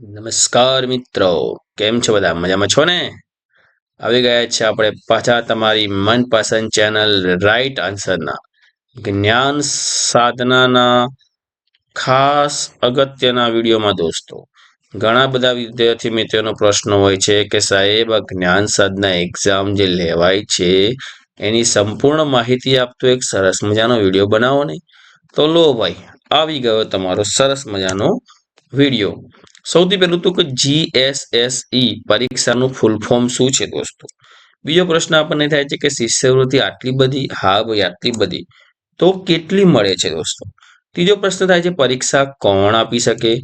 નમસ્કાર મિત્રો, કેમ છો બધા? મજામાં છો ને? આવી ગયા છે આપણે પાછા તમારી મનપસંદ ચેનલ રાઈટ આન્સરના જ્ઞાન સાધનાના ખાસ અગત્યના વિડીયોમાં દોસ્તો, ઘણા બધા વિદ્યાર્થી મિત્રોનો પ્રશ્ન હોય છે કે સાહેબ, આ જ્ઞાન સાધના એક્ઝામ જે લેવાય છે, એની સંપૂર્ણ માહિતી આપતો એક સરસ મજાનો વીડિયો બનાવો ને? તો લો ભાઈ, આવી ગયો તમારો સરસ મજાનો વીડિયો. સૌથી પહેલું તો કે જીએસએસઈ પરીક્ષાનું ફૂલ ફોર્મ શું છે દોસ્તો? બીજો પ્રશ્ન આપણને થાય છે કે શિષ્યવૃત્તિ આટલી બધી? હા ભાઈ, આટલી બધી. તો કેટલી મળે છે દોસ્તો? ત્રીજો પ્રશ્ન થાય છે પરીક્ષા કોણ આપી શકે?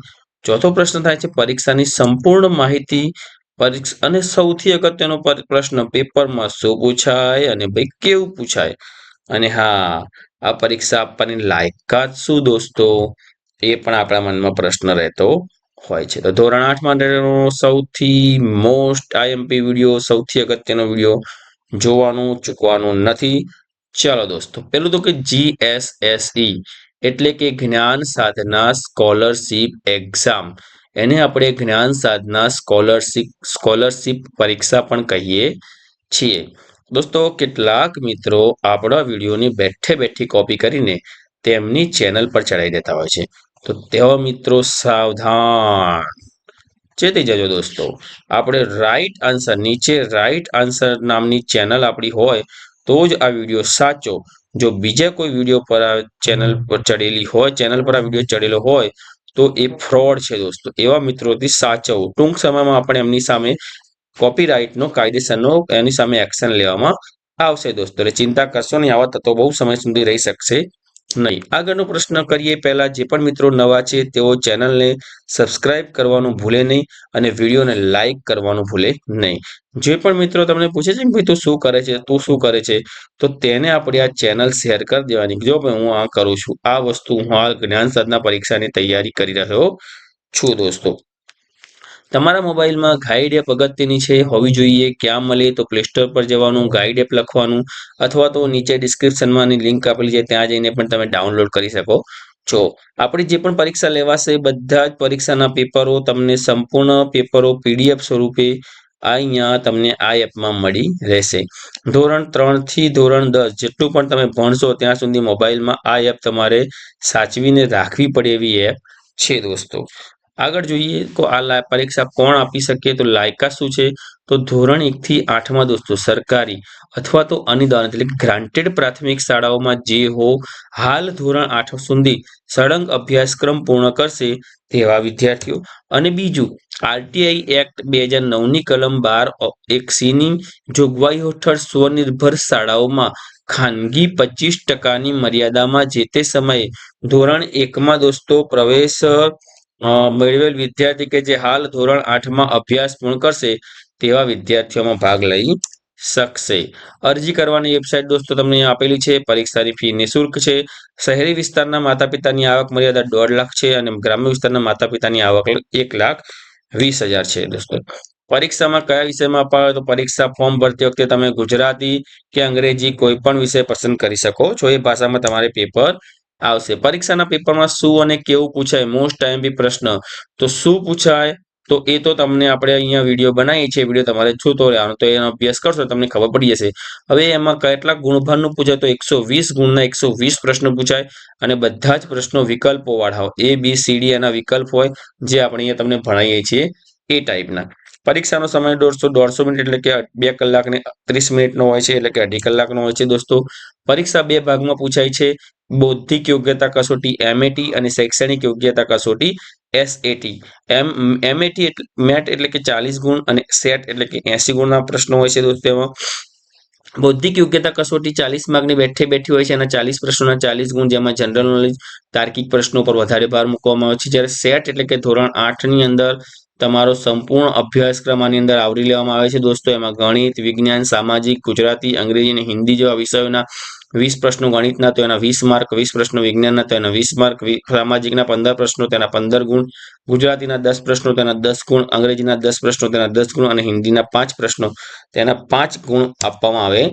ચોથો પ્રશ્ન થાય છે પરીક્ષાની સંપૂર્ણ માહિતી પરીક્ષા અને સૌથી અગત્યનો પ્રશ્ન, પેપરમાં શું પૂછાય અને ભાઈ કેવું પૂછાય? અને હા, આ પરીક્ષા આપવાની લાયકાત શું દોસ્તો? એ પણ આપણા મનમાં પ્રશ્ન રહેતો હોય છે. તો ધોરણ આઠ માટેનો સૌથી મોસ્ટ આઈએમપી વીડિયો સૌથી અગત્યનો વીડિયો જોવાનું, ચૂકવાનું નથી. ચાલો દોસ્તો, પેલું તો કે જીએસએસઈ એટલે કે જ્ઞાન સાધના સ્કોલરશીપ એક્ઝામ એને આપણે જ્ઞાન સાધના સ્કોલરશીપ સ્કોલરશીપ પરીક્ષા પણ કહીએ છીએ. દોસ્તો, કેટલાક મિત્રો આપણા વિડીયોની બેઠે બેઠી કોપી કરીને તેમની ચેનલ પર ચડાવી દેતા હોય છે. તો તેવા મિત્રો સાવધાન. ચેતી જજો દોસ્તો. આપણે રાઈટ આન્સર નીચે રાઈટ આન્સર નામની ચેનલ આપણી હોય, તો જ આ વીડિયો સાચો. જો બીજા કોઈ વીડિયો પર આ ચેનલ પર ચડેલી હોય ચેનલ પર આ વીડિયો ચડેલો હોય, તો એ ફ્રોડ છે દોસ્તો. એવા મિત્રોથી સાચવું. ટૂંક સમયમાં આપણે એમની સામે કોપીરાઇટનો કાયદેસરનો, એની સામે એક્શન લેવામાં આવશે દોસ્તો. એટલે ચિંતા કરશો નહીં, આવા તત્વો બહુ સમય સુધી રહી શકશે. નહીં. આગળનો પ્રશ્ન કરીએ. પહેલા જે પણ મિત્રો નવા છે, તેઓ ચેનલને સબસ્ક્રાઇબ કરવાનું ભૂલે નહીં અને વિડીયોને લાઇક કરવાનું ભૂલે નહીં. જે પણ મિત્રો તમને પૂછે છે કે ભાઈ, તું શું કરે છે? તું શું કરે છે? તો તેને આપણે આ ચેનલ શેર કરી દેવાની. જો ભાઈ, હું આ કરું છું, આ વસ્તુ હું આ જ્ઞાન સાધના પરીક્ષાની તૈયારી કરી રહ્યો છું દોસ્તો. તમારા મોબાઈલમાં ગાઈડ એપ અગત્યની છે, હોવી જોઈએ, ક્યાં મળે તો પ્લે સ્ટોર પર જવાનું ગાઈડ એપ લખવાનું, અથવા તો નીચે ડિસ્ક્રિપ્શનમાં લિંક આપેલી છે, ત્યાં જઈને પણ તમે ડાઉનલોડ કરી શકો. છો આપણી જે પણ પરીક્ષા લેવાશે, બધા જ પરીક્ષાના પેપરો તમને સંપૂર્ણ પેપરો પીડીએફ સ્વરૂપે અહીંયા તમને આ એપમાં મળી રહેશે. ધોરણ ત્રણથી ધોરણ દસ જેટલું પણ તમે ભણશો, ત્યાં સુધી મોબાઈલમાં આ એપ તમારે સાચવીને રાખવી પડે એવી એપ છે દોસ્તો. આગળ જોઈએ તો આ પરીક્ષા કોણ આપી શકે, તો લાયકાત શું છે? તો ધોરણ એકથી આઠમાં દોસ્તો, સરકારી અથવા તો અનુદાન એટલે ગ્રાન્ટેડ પ્રાથમિક શાળાઓમાં જે હો, હાલ ધોરણ આઠ સુધી સળંગ અભ્યાસક્રમ પૂર્ણ કરશે તેવા વિદ્યાર્થીઓ. અને બીજું, આરટીઆઈ એક્ટ બે હજાર નવની કલમ બાર એક સીની જોગવાઈ હેઠળ સ્વનિર્ભર શાળાઓમાં ખાનગી પચીસ ટકાની મર્યાદામાં જે તે સમયે ધોરણ એકમાં દોસ્તો પ્રવેશ મેળવેલ વિદ્યાર્થી કે જે હાલ ધોરણ આઠમાં અભ્યાસ પૂર્ણ કરશે, તેવા વિદ્યાર્થીઓમાં ભાગ લઈ શકશે. અરજી કરવાની વેબસાઇટ દોસ્તો તમને આપેલી છે. પરીક્ષાની ફી નિઃશુલ્ક છે. શહેરી વિસ્તારના માતા પિતાની આવક મર્યાદા દોઢ લાખ છે અને ગ્રામ્ય વિસ્તારના માતા પિતાની આવક એક લાખ વીસ હજાર છે દોસ્તો. પરીક્ષામાં કયા વિષયમાં અપાવે તો પરીક્ષા ફોર્મ ભરતી વખતે તમે ગુજરાતી કે અંગ્રેજી કોઈ પણ વિષય પસંદ કરી શકો છો. એ ભાષામાં તમારે પેપર આવશે. પરીક્ષાના પેપરમાં શું અને કેવું પૂછાય? મોસ્ટ ટાઈમ બી પ્રશ્ન. તો શું પૂછાય? તો એ તો તમને આપણે અહીંયા વીડિયો બનાવીએ છીએ. વીડિયો તમારે જોતો રહેવાનો. તો એનો અભ્યાસ કરશો, તમને ખબર પડી જશે. હવે એમાં કેટલાક ગુણભારનું પૂછાય તો એકસો વીસ ગુણના એકસો વીસ પ્રશ્નો પૂછાય અને બધા જ પ્રશ્નો વિકલ્પો વાળા હોય. એ બી સી ડી એના વિકલ્પ હોય, જે આપણે અહીંયા તમને ભણાવીએ છીએ. એ ટાઈપના પરીક્ષાનો સમય દોઢસો દોઢસો મિનિટ એટલે કે બે કલાક ને ત્રીસ મિનિટનો હોય છે, એટલે કે અઢી કલાકનો હોય છે. દોસ્તો, પરીક્ષા બે ભાગમાં પૂછાય છે. બૌદ્ધિક યોગ્યતા કસોટી એમએટી અને શૈક્ષણિક યોગ્યતા કસોટી એસએટી એમ એમએટી મેટ એટલે કે ચાલીસ ગુણ અને સેટ એટલે કે એસી ગુણના પ્રશ્નો હોય છે દોસ્તો એમાં. બૌદ્ધિક યોગ્યતા કસોટી ચાલીસ માર્કની બેઠે બેઠી હોય છે અને ચાલીસ પ્રશ્નોના ચાલીસ ગુણ જેમાં જનરલ નોલેજ તાર્કિક પ્રશ્નો પર વધારે ભાર મૂકવામાં આવે છે. જ્યારે સેટ એટલે કે ધોરણ આઠની અંદર તમારો સંપૂર્ણ અભ્યાસક્રમ આની અંદર આવરી લેવામાં આવે છે. દોસ્તો, એમાં ગણિત, વિજ્ઞાન, સામાજિક, ગુજરાતી, અંગ્રેજી અને હિન્દી જેવા વિષયોના વીસ પ્રશ્નો ગણિતના, તો એના વીસ માર્ક, વીસ પ્રશ્નો વિજ્ઞાનના, તો એના વીસ માર્ક સામાજિકના પંદર પ્રશ્નો તેના પંદર ગુણ, ગુજરાતીના દસ પ્રશ્નો તેના દસ ગુણ, અંગ્રેજીના દસ પ્રશ્નો તેના દસ ગુણ અને હિન્દીના પાંચ પ્રશ્નો તેના પાંચ ગુણ આપવામાં આવે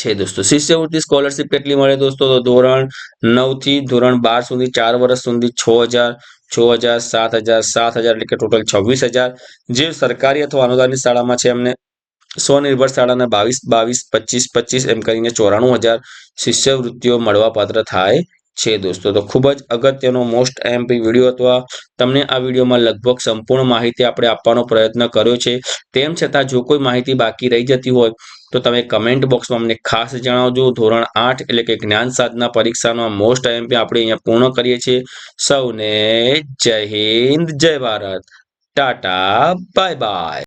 છે દોસ્તો. શિષ્યવૃત્તિ સ્કોલરશીપ કેટલી મળે દોસ્તો? તો ધોરણ નવથી ધોરણ બાર સુધી ચાર વર્ષ સુધી છ હજાર છ હજાર, સાત હજાર સાત હજાર એટલે કે ટોટલ છવ્વીસ હજાર. જે સરકારી અથવા અનુદાનિત શાળામાં છે એમને સ્વનિર્ભર શાળાના બાવીસ બાવીસ, પચીસ પચીસ એમ કરીને ચોરાણું હજાર શિષ્યવૃત્તિઓ મળવાપાત્ર થાય છે દોસ્તો. તો ખૂબ જ અગત્યનો મોસ્ટ એમપી વીડિયો અથવા તમને આ વિડીયોમાં લગભગ સંપૂર્ણ માહિતી આપણે આપવાનો પ્રયત્ન કર્યો છે. તેમ છતાં જો કોઈ માહિતી બાકી રહી જતી હોય તો તમે કમેન્ટ બોક્સમાં અમને ખાસ જણાવજો. ધોરણ આઠ એટલે કે જ્ઞાન સાધના પરીક્ષાનો મોસ્ટ આઈએમપી આપણે અહીંયા પૂર્ણ કરીએ છીએ. સૌને જય હિન્દ, જય ભારત. Tata bye bye